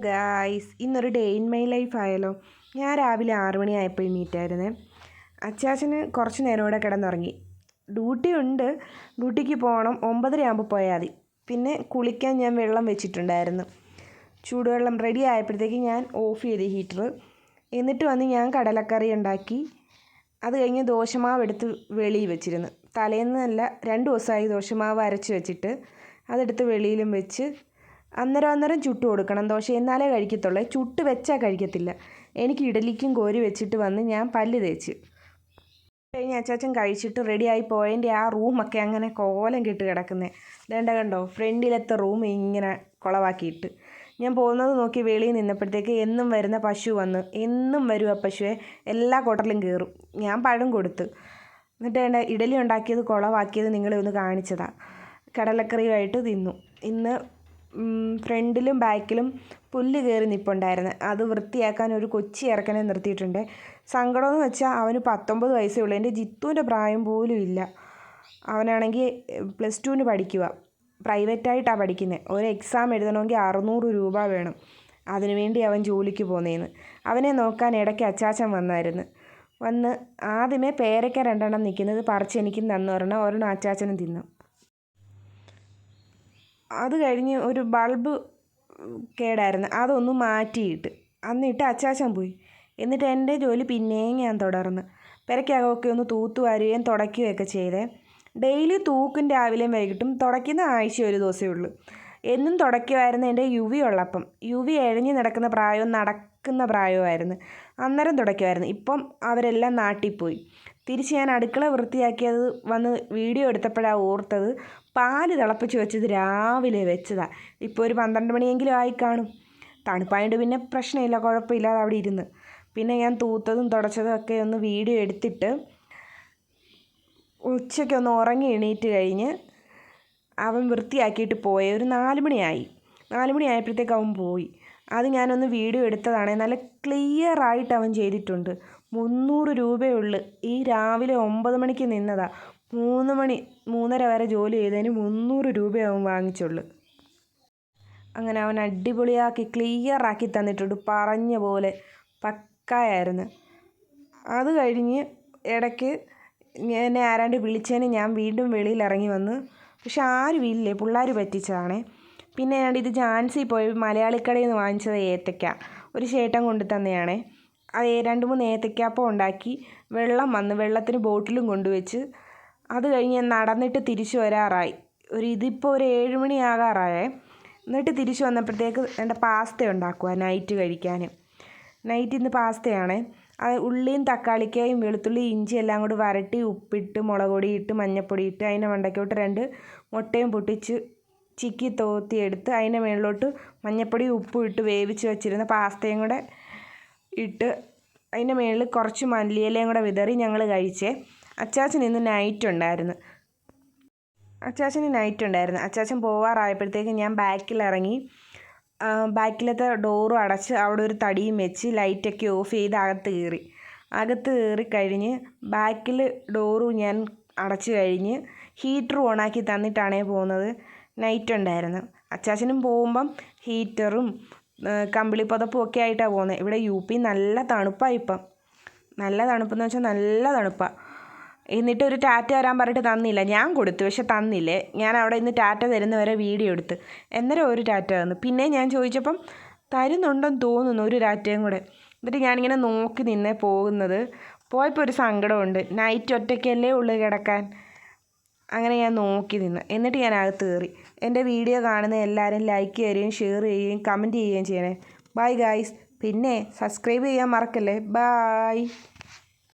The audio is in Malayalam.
ഗായ്സ് ഇന്നൊരു ഡേ ഇൻ മൈ ലൈഫ് ആയാലോ ഞാൻ രാവിലെ ആറു മണിയായപ്പോൾ എണീറ്റായിരുന്നേ. അച്ചാച്ചന് കുറച്ച് നേരം കൂടെ കിടന്നുറങ്ങി. ഡ്യൂട്ടി ഉണ്ട്. ഡ്യൂട്ടിക്ക് പോകണം. ഒമ്പതര ആകുമ്പോൾ പോയാൽ മതി. പിന്നെ കുളിക്കാൻ ഞാൻ വെള്ളം വെച്ചിട്ടുണ്ടായിരുന്നു. ചൂടുവെള്ളം റെഡി ആയപ്പോഴത്തേക്ക് ഞാൻ ഓഫ് ചെയ്ത് ഹീറ്റർ എന്നിട്ട് വന്ന് ഞാൻ കടലക്കറി ഉണ്ടാക്കി. അത് കഴിഞ്ഞ് ദോശമാവ് എടുത്ത് വെളിയിൽ വെച്ചിരുന്നു. തലേന്നല്ല രണ്ട് ദിവസമായി ദോശമാവ് അരച്ച് വെച്ചിട്ട്. അതെടുത്ത് വെളിയിലും വെച്ച് അന്നേരം അന്നേരം ചുട്ട് കൊടുക്കണം. ദോശ എന്നാലേ കഴിക്കത്തുള്ളൂ. ചുട്ട് വെച്ചാൽ കഴിക്കത്തില്ല. എനിക്ക് ഇഡലിക്കും കോരി വെച്ചിട്ട് വന്ന് ഞാൻ പല്ല് തേച്ച്. കഴിഞ്ഞ അച്ചാച്ചൻ കഴിച്ചിട്ട് റെഡിയായി പോയതിന്റെ ആ റൂമൊക്കെ അങ്ങനെ കോലം കെട്ട് കിടക്കുന്നത് വേണ്ട കണ്ടോ? ഫ്രണ്ടിലത്തെ റൂം ഇങ്ങനെ കുളവാക്കിയിട്ട്. ഞാൻ പോകുന്നത് നോക്കി വെളിയിൽ നിന്നപ്പോഴത്തേക്ക് എന്നും വരുന്ന പശു വന്ന്. എന്നും വരും ആ പശുവെ. എല്ലാ കൊട്ടലും കയറും ഞാൻ പഴം കൊടുത്ത്. എന്നിട്ട് വേണ്ട ഇഡലി ഉണ്ടാക്കിയത് കുളവാക്കിയത് നിങ്ങളെ ഒന്ന് കാണിച്ചതാണ് കടലക്കറിയുമായിട്ട് തിന്നു. ഇന്ന് ഫ്രണ്ടിലും ബാക്കിലും പുല്ല് കയറി നിൽപ്പുണ്ടായിരുന്നു അത് വൃത്തിയാക്കാൻ ഒരു കൊച്ചി ഇറക്കനെ നിർത്തിയിട്ടുണ്ട്. സങ്കടമെന്ന് വെച്ചാൽ അവന് പത്തൊമ്പത് വയസ്സേ ഉള്ളൂ. എന്റെ ജിത്തുവിന്റെ പ്രായം പോലും ഇല്ല. അവനാണെങ്കിൽ പ്ലസ് ടുവിന് പഠിക്കുക പ്രൈവറ്റായിട്ടാണ് പഠിക്കുന്നത് ഒരു എക്സാം എഴുതണമെങ്കിൽ അറുന്നൂറ് രൂപ വേണം. അതിനുവേണ്ടി അവൻ ജോലിക്ക് പോകുന്നതെന്ന് അവനെ നോക്കാൻ ഇടയ്ക്ക് അച്ചാച്ചൻ വന്നായിരുന്നു. വന്ന് ആദ്യമേ പേരയ്ക്ക രണ്ടെണ്ണം നിൽക്കുന്നത് പറിച്ച് എനിക്ക് പറഞ്ഞാൽ ഒരെണ്ണം അച്ചാച്ചനും തിന്നു. അത് കഴിഞ്ഞ് ഒരു ബൾബ് കേടായിരുന്നു. അതൊന്ന് മാറ്റിയിട്ട്. അന്നിട്ട് അച്ചാച്ചൻ പോയി. എന്നിട്ട് എന്റെ ജോലി പിന്നെയും ഞാൻ തുടർന്ന്. പെരയ്ക്കകമൊക്കെ ഒന്ന് തൂത്തുവാരുകയും തുടയ്ക്കുകയൊക്കെ ചെയ്തേ. ഡെയിലി തൂക്കും രാവിലെയും വൈകിട്ടും തുടയ്ക്കുന്ന ആഴ്ച ഒരു ദിവസമേ ഉള്ളൂ. എന്നും തുടയ്ക്കുമായിരുന്നു എന്റെ യുവി ഉള്ളപ്പം. യുവി എഴഞ്ഞു നടക്കുന്ന പ്രായവും നടക്കുന്ന പ്രായവുമായിരുന്നു. അന്നേരം തുടയ്ക്കുമായിരുന്നു. ഇപ്പം അവരെല്ലാം നാട്ടിൽ പോയി തിരിച്ച് ഞാൻ അടുക്കള വൃത്തിയാക്കിയത് വന്ന് വീഡിയോ എടുത്തപ്പോഴാണ് ഓർത്തത് പാൽ തിളപ്പിച്ച് വെച്ചത് രാവിലെ വെച്ചതാണ് ഇപ്പോൾ ഒരു പന്ത്രണ്ട് മണിയെങ്കിലും ആയി കാണും. തണുപ്പായതുകൊണ്ട് പിന്നെ പ്രശ്നമില്ല കുഴപ്പമില്ലാതെ അവിടെ ഇരുന്ന്. പിന്നെ ഞാൻ തൂത്തതും തുടച്ചതും ഒക്കെ ഒന്ന് വീഡിയോ എടുത്തിട്ട് ഉച്ചയ്ക്കൊന്ന് ഉറങ്ങി എണീറ്റ് കഴിഞ്ഞ് അവൻ വൃത്തിയാക്കിയിട്ട് പോയ. ഒരു നാല് മണിയായി നാല് മണി ആയപ്പോഴത്തേക്ക് അവൻ പോയി. അത് ഞാനൊന്ന് വീഡിയോ എടുത്തതാണ്. നല്ല ക്ലിയർ ആയിട്ട് അവൻ ചെയ്തിട്ടുണ്ട്. മുന്നൂറ് രൂപയുള്ളു. ഈ രാവിലെ ഒമ്പത് മണിക്ക് നിന്നതാ. മൂന്ന് മണി മൂന്നര വരെ ജോലി ചെയ്തതിന് മുന്നൂറ് രൂപ അവൻ വാങ്ങിച്ചുള്ളു. അങ്ങനെ അവൻ അടിപൊളിയാക്കി ക്ലിയർ ആക്കി തന്നിട്ടുണ്ട്. പറഞ്ഞ പോലെ പക്കായായിരുന്നു. അത് കഴിഞ്ഞ് ഇടയ്ക്ക് എന്നെ ആരാണ്ട് വിളിച്ചതിന് ഞാൻ വീണ്ടും വെളിയിൽ ഇറങ്ങി വന്ന് പക്ഷെ ആരും ഇല്ലേ? പിള്ളേർ പറ്റിച്ചതാണ്. പിന്നെ ഇത് ജാൻസി പോയി മലയാളിക്കടയിൽ നിന്ന് വാങ്ങിച്ചത് ഏത്തയ്ക്ക. ഒരു ചേട്ടൻ കൊണ്ടു തന്നെയാണ്. അത് രണ്ട് മൂന്ന് ഏത്തയ്ക്കാപ്പം ഉണ്ടാക്കി വെള്ളം വന്ന് വെള്ളത്തിന് ബോട്ടിലും കൊണ്ടുവച്ച് അത് കഴിഞ്ഞ് നടന്നിട്ട് തിരിച്ചു വരാറായി. ഒരു ഇതിപ്പോൾ ഒരു ഏഴ് മണി ആകാറായേ. എന്നിട്ട് തിരിച്ചു വന്നപ്പോഴത്തേക്ക് എന്റെ പാസ്ത ഉണ്ടാക്കുക നൈറ്റ് കഴിക്കാൻ. നൈറ്റ് ഇന്ന് പാസ്തയാണ്. ഉള്ളിയും തക്കാളിക്കായും വെളുത്തുള്ളി ഇഞ്ചി എല്ലാം കൂടി വരട്ടി ഉപ്പിട്ട് മുളക് ഇട്ട് മഞ്ഞൾപ്പൊടി ഇട്ട് അതിന്റെ മണ്ടയ്ക്കോട്ട് രണ്ട് മുട്ടയും പൊട്ടിച്ച് ചിക്കി തോത്തി എടുത്ത് അതിന്റെ മുകളിലോട്ട് മഞ്ഞൾപ്പൊടി ഉപ്പും ഇട്ട് വേവിച്ച് വെച്ചിരുന്ന പാസ്തയും കൂടെ ഇട്ട് അതിന്റെ മുകളിൽ കുറച്ച് മല്ലിയിലയും കൂടെ വിതറി ഞങ്ങൾ കഴിച്ചേ. അച്ചാച്ചൻ ഇന്ന് നൈറ്റ് ഉണ്ടായിരുന്നു. അച്ചാച്ചന് നൈറ്റ് ഉണ്ടായിരുന്നു. അച്ചാച്ചൻ പോവാറായപ്പോഴത്തേക്ക് ഞാൻ ബാക്കിൽ ഇറങ്ങി ബാക്കിലത്തെ ഡോറും അടച്ച് അവിടെ ഒരു തടിയും വെച്ച് ലൈറ്റൊക്കെ ഓഫ് ചെയ്ത് അകത്ത് കയറി. അകത്ത് കയറി കഴിഞ്ഞ് ബാക്കിൽ ഡോറും ഞാൻ അടച്ചു കഴിഞ്ഞ് ഹീറ്റർ ഓണാക്കി തന്നിട്ടാണേ പോകുന്നത്. നൈറ്റ് ഉണ്ടായിരുന്നു. അച്ചാച്ചനും പോകുമ്പം ഹീറ്ററും കമ്പിളി പുതപ്പും ഒക്കെ ആയിട്ടാണ് പോകുന്നത്. ഇവിടെ യു പി നല്ല തണുപ്പാണ് ഇപ്പം. നല്ല തണുപ്പെന്ന് വെച്ചാൽ നല്ല തണുപ്പാണ് എന്നിട്ട് ഒരു ടാറ്റ തരാൻ പറഞ്ഞിട്ട് തന്നില്ല. ഞാൻ കൊടുത്തു. പക്ഷെ തന്നില്ലേ? ഞാൻ അവിടെ ഇന്ന് ടാറ്റ തരുന്നവരെ വീഡിയോ എടുത്ത്. എന്നേരം ഒരു ടാറ്റ തന്നു. പിന്നെ ഞാൻ ചോദിച്ചപ്പം തരുന്നുണ്ടെന്ന് തോന്നുന്നു ഒരു ടാറ്റയും കൂടെ. എന്നിട്ട് ഞാനിങ്ങനെ നോക്കി നിന്നേ പോകുന്നത്. പോയപ്പോൾ ഒരു സങ്കടമുണ്ട്. നൈറ്റ് ഒറ്റയ്ക്കല്ലേ ഉള്ളു കിടക്കാൻ? അങ്ങനെ ഞാൻ നോക്കി നിന്ന്. എന്നിട്ട് ഞാൻ അകത്ത് കയറി. എന്റെ വീഡിയോ കാണുന്ന എല്ലാവരും ലൈക്ക് ചെയ്യുകയും ഷെയർ ചെയ്യുകയും കമന്റ് ചെയ്യുകയും ചെയ്യണേ. ബൈ ഗായ്സ് പിന്നെ സബ്സ്ക്രൈബ് ചെയ്യാൻ മറക്കല്ലേ? ബായ്